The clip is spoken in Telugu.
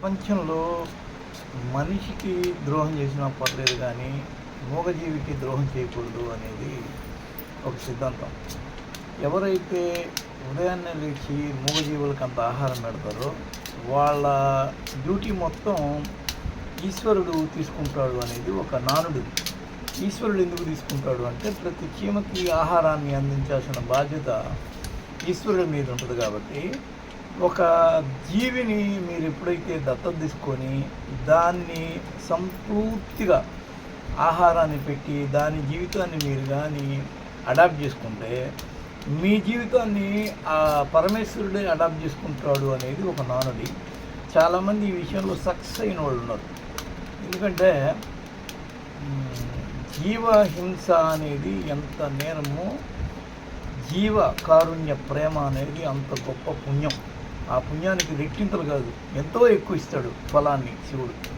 ప్రపంచంలో మనిషికి ద్రోహం చేసినా పర్లేదు కానీ మూగజీవికి ద్రోహం చేయకూడదు అనేది ఒక సిద్ధాంతం. ఎవరైతే ఉదయాన్నే లేచి మూగజీవులకు అంత ఆహారం పెడతారో వాళ్ళ డ్యూటీ మొత్తం ఈశ్వరుడు తీసుకుంటాడు అనేది ఒక నానుడు. ఈశ్వరుడు ఎందుకు తీసుకుంటాడు అంటే ప్రతి చీమకి ఆహారాన్ని అందించాల్సిన బాధ్యత ఈశ్వరుడి మీద ఉంటుంది కాబట్టి ఒక జీవిని మీరు ఎప్పుడైతే దత్తత తీసుకొని దాన్ని సంపూర్తిగా ఆహారాన్ని పెట్టి దాని జీవితాన్ని మీరు కానీ అడాప్ట్ చేసుకుంటే మీ జీవితాన్ని ఆ పరమేశ్వరుడే అడాప్ట్ చేసుకుంటాడు అనేది ఒక నానుడి. చాలామంది ఈ విషయంలో సక్సెస్ అయిన వాళ్ళు ఉన్నారు. ఎందుకంటే జీవహింస అనేది ఎంత నేరమో జీవ కారుణ్య ప్రేమ అనేది అంత గొప్ప పుణ్యం. ఆ పుణ్యానికి రెట్టింతలు కాదు ఎంతో ఎక్కువ ఇస్తాడు ఫలాన్ని శివుడు.